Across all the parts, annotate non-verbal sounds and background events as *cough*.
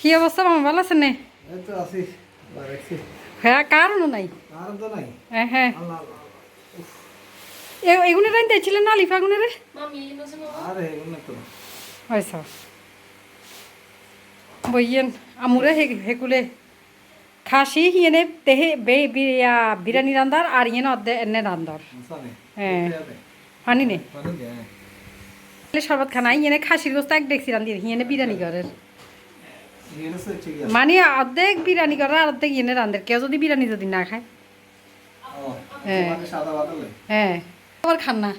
কি অবস্থা মামা ভালো আছেন নে? হ্যাঁ কারণও নাই। আর তো নাই। হ্যাঁ হ্যাঁ। আল্লাহ এ- এগুলো রাইন দিয়েছিলেন না লিফা গুনে রে হয়েছ বইয়েন আমুরে হে হেকুলে খাসি হিয়েনে তেহে বে বিয়া বিরিয়ানি রান্দার আর ইয়েন অর্ধে এনে রান্দার। হ্যাঁ। পানি নে। হ্যাঁ। শরবত খানা ইয়েনে খাসির গোস্ত এক দেখছি রান্দি হিয়েনে বিরিয়ানি আছে মানে অর্ধেক বিরিয়ানি করে আর অর্ধেক ইয়েনে রান্দের। কেউ যদি বিরিয়ানি যদি না খায়। হ্যাঁ। সাদা বাদলে হ্যাঁ। আবার খান না।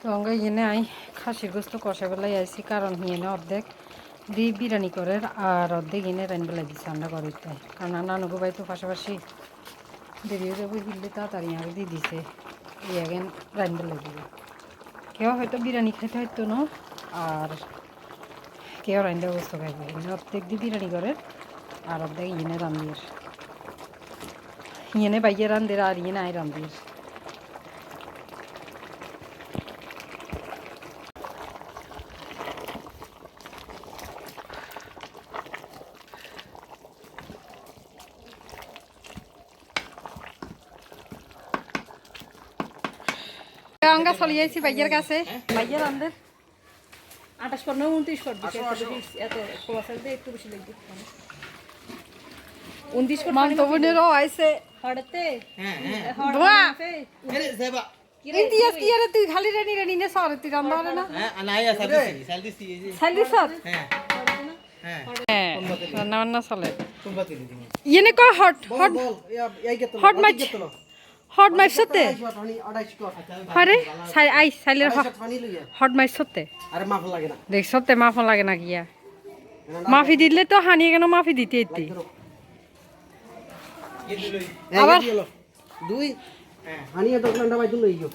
তো আমরা ইয়েনে আই খাসির গোস্ত কষা বেলায় আইসি কারণ হিয়েনে অর্ধেক দি বিরিয়ানি করে আর অর্ধেক এনে রান বেলা দিচ্ছে আমরা করে তাই কারণ নানুগো ভাই তো পাশাপাশি দেরি হয়ে যাব হিললে তাড়াতাড়ি আগে দিয়ে দিছে এই আগে রান লাগবে কেউ হয়তো বিরিয়ানি খাইতে হয়তো না আর কেউ রান্না অবস্থা খাইবে অর্ধেক দিয়ে বিরিয়ানি করে আর অর্ধেক ইনে রান্ধির ইয়েনে বাইয়ে রান্ধের আর ইয়েনে নাই রান্ধির আমরা চলে যাইছি বাইয়ের কাছে বাইয়ে রান্ধের আঠাশ পনেরো উনত্রিশ কর দিচ্ছে এত খোয়া থাকবে একটু বেশি লাগবে উনত্রিশ কর মান তো বোনেরও আইছে হঠাতে ধোয়া Ini কি আরে তুই খালি রেনি রেনি নে সরে তুই রান্না না সর Eh, eh. হ্যাঁ রান্না বান্না চলে হট হট ইয়া তো হট মাছ হট মাছ সতে হরে সাই আই সাইলের হট মাছ সতে আরে মাফ লাগে না। দেখ সতে মাফা লাগে না গিয়া। মাফি দিলে তো হানিয়ে কেন মাফি দিতে ইতি আবার? দুই। লইও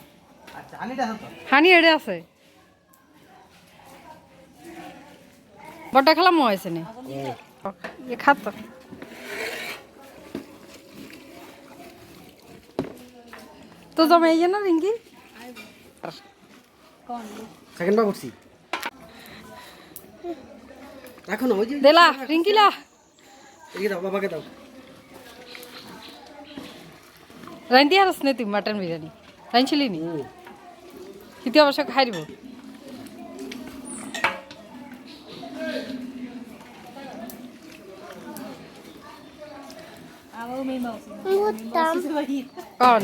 Acha, ini dah satu. হানি এড়ে আছে। বড়টা খেলা মো হয়েছে নি? এ খাত তো জমে ইয়ে না রিঙ্কি? সেকেন্ড বার করছি এখন ওই যে দেলা রিঙ্কিলা এই দাও বাবাকে দাও। রাইন্দি হারস নে তুই মাটন বিরিয়ানি? রাইনছিলি নি? কিন্তু অবশ্য কন?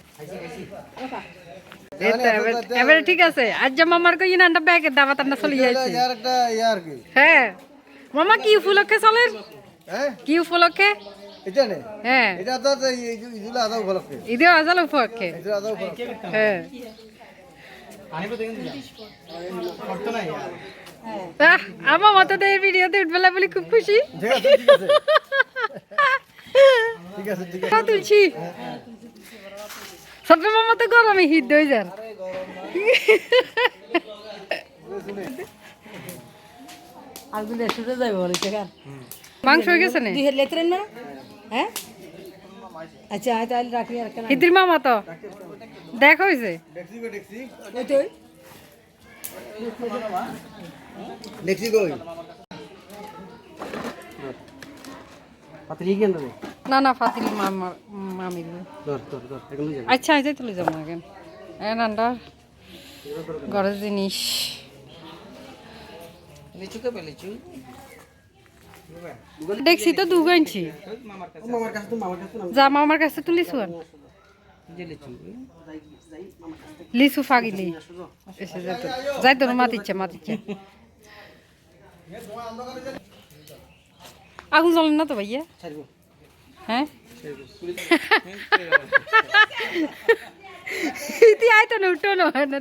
এবারে ঠিক আছে। আজ যে মামার কই না ব্যাগের দাবা চলে হ্যাঁ। মামা কি উপলক্ষে চলেন? হ্যাঁ? কি উপলক্ষে? হ্যাঁ। ঈদে আজাল উপলক্ষে। হ্যাঁ। আমার মতো এই ভিডিওতে উঠবেলা বলে খুব খুশি। ঠিক আছে ঠিক আছে। *laughs* তুলছি। সবে মামা তো গরমে হিট হয়ে যান। যাবে বলে কেন মাংস হয়ে গেছে না? দুই হাত লেতরেন না? হ্যাঁ? আচ্ছা তাহলে রাখি আর কেন হিতির মামা তো। দেখ হয়েছে দেখছি কই? কেন না না ফাতিল মামার মামি যাবে। আচ্ছা আচ্ছা তুলে যাব না কেন এ নান্ডা ঘরের জিনিস। দেখছি তো দু ইঞ্চি মামার কাছে তো মামার কাছে না যা মামার কাছে তুলিস লিচু ফাগিলি। এসে যেত যাই তোর মাতিচ্ছে মাতিচ্ছে আগুন জ্বলেন না তো ভাইয়া? হ্যাঁ? ইতি আইতো না উঠো না না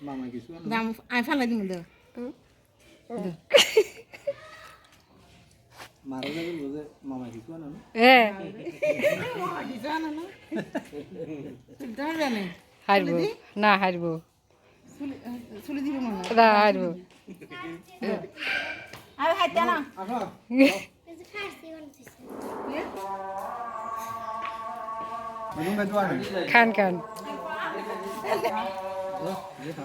মামা কিছু আমি ফালাই দিম দাও মারা যাবে বলে মামা কিছু আনো না হ্যাঁ জানে হারবো না হারবো চুলি দিব মনে না হারবো খান খান না খাই না দাও আই যা খাই মামা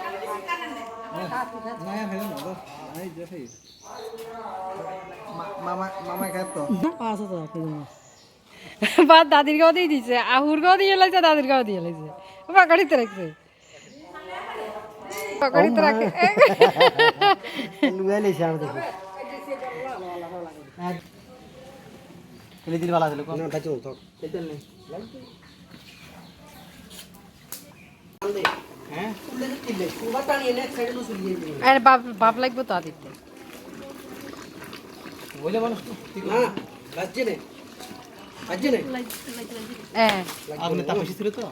মামা খায় তো পাঁচ হাজার বা দাদির গাও দিয়ে দিছে, আহুর গাও দিয়ে লাগছে, দাদির গাও দিয়ে লাগছে। পাকাড়িতে রাখছে। পাকাড়িতে রাখে। লুয়াই লেছে আর দেখি খেলে দিল ভালো ছিল না তাই চল থাক খেলতেন নেই হ্যাঁ কুবা টানি এনে এক সাইডে লুচি দিয়ে দিবি আর বাপ বাপ লাগবে তো আদিত্য বলে মানুষ না। নে। হ্যাঁ। আগুনে তাপ ছিল তো?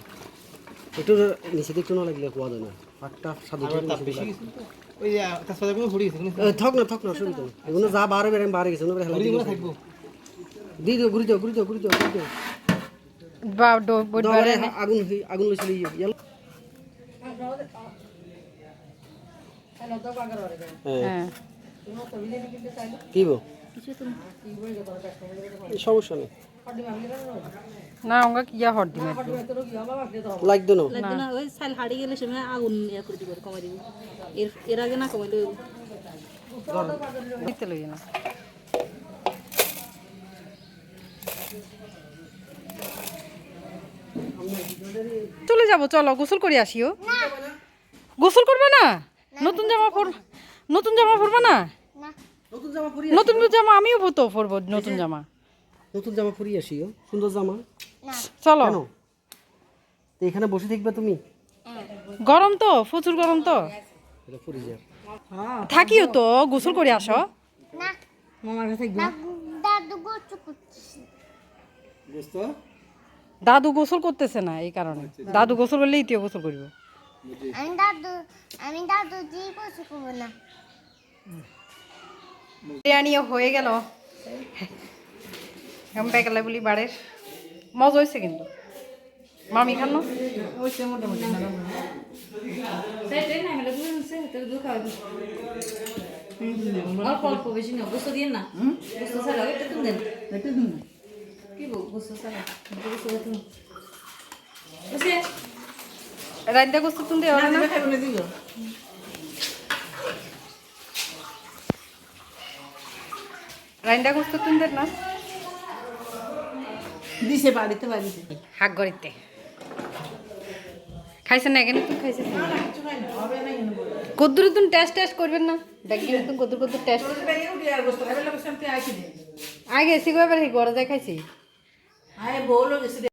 একটু নিচে একটু না লাগলে কুয়া দেয় না। পাটটা সাদা আবার তাপ বেশি গেছিল তো? ওই যে কোনো ঘুরি গেছে কোনো থাক না থাক না শুনি এগুলো যা বারে বেরে বারে গেছে ওগুলো হেলা ঘুরি দিয়ে থাকব। দিয়ে দিও ঘুরি দিও ঘুরি দিও ঘুরি দিও ঘুরি দিও। বা ডো বট আগুন হই- আগুন লইছিল হ্যাঁ সমস্যা নেই। না কি হট ওই হাড়ি গেলে সময় আগুন ইয়া করে দিব কমাই দিব। এর এর আগে না কমাইলে দিতে লই না। চলে যাব চলো গোসল করে আসিও। গোসল করবে না? নতুন জামা পর নতুন জামা পরবে না? নতুন জামা পরি নতুন জামা আমিও তো পরবো নতুন জামা। নতুন জামা পরি আসি ও। সুন্দর জামা। চলো। তো এখানে বসে থাকবে তুমি? গরম তো প্রচুর গরম তো। এটা পরি যা থাকিও তো গোসল করে আসো। মামার কাছে থাকবে? বুঝত দাদু গোসল করতেছে। না এই কারণে। দাদু গোসল করলে ইতিও গোসল করব। আমি দাদু আমি দাদু দিয়ে কিছু করব না বিরিয়ানিও হয়ে গেল। এখন পেকালে বলি বাড়ির মজা হয়েছে কিন্তু। মামি খান না? মোটামুটি। অল্প অল্প বেশি না গোস্ত দিয়ে না? গোস্ত ছাড়া এটা তুমি দেন এটা তুমি কি বল গোস্ত ছাড়া গোস্ত রাইন্দা গোস্ত তুমি দেওয়া না গোস্ত তুমি না? দিছে বাড়িতে বাড়িতে। হাক গড়িতে খাইছেন না এখানে? তুমি খাইছেন কদ্দুর তুমি টেস্ট টেস্ট করবেন না? দেখবেন তুমি কদ্দুর কদ্দুর টেস্ট আগে এসে কয়বার ঘরে যাই খাইছি? আয় গেছে